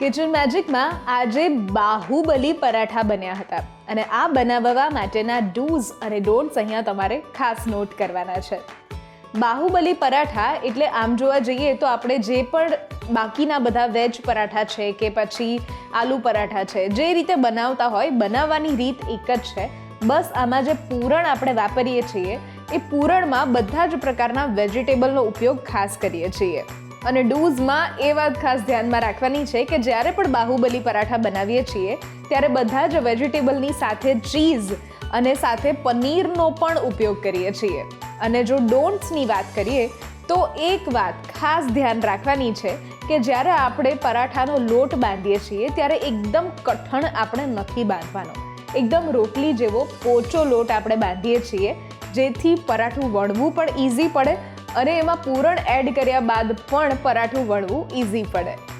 Kitchen મેજિકમાં આજે બાહુબલી પરાઠા બન્યા હતા અને આ બનાવવા માટેના ડૂઝ અને ડોન્ટ્સ અહીંયા તમારે ખાસ નોટ કરવાના છે. બાહુબલી પરાઠા એટલે આમ જોવા જઈએ તો આપણે જે પણ બાકીના બધા વેજ પરાઠા છે કે પછી આલુ પરાઠા છે, જે રીતે બનાવતા હોય, બનાવવાની રીત એક જ છે. બસ આમાં જે પૂરણ આપણે વાપરીએ છીએ, એ પૂરણમાં બધા જ પ્રકારના વેજીટેબલનો ઉપયોગ ખાસ કરીએ છીએ. અને ડૂઝમાં એ વાત ખાસ ધ્યાનમાં રાખવાની છે કે જ્યારે પણ બાહુબલી પરાઠા બનાવીએ છીએ, ત્યારે બધા જ વેજીટેબલની સાથે ચીઝ અને સાથે પનીરનો પણ ઉપયોગ કરીએ છીએ. અને જો ડોન્ટ્સની વાત કરીએ, તો એક વાત ખાસ ધ્યાન રાખવાની છે કે જ્યારે આપણે પરાઠાનો લોટ બાંધીએ છીએ, ત્યારે એકદમ કઠણ આપણે નથી બાંધવાનો. એકદમ રોટલી જેવો પોચો લોટ આપણે બાંધીએ છીએ, જેથી પરાઠું વણવું પણ ઇઝી પડે અને એમાં પૂરણ એડ કર્યા બાદ પણ પરાઠું વણવું ઇઝી પડે.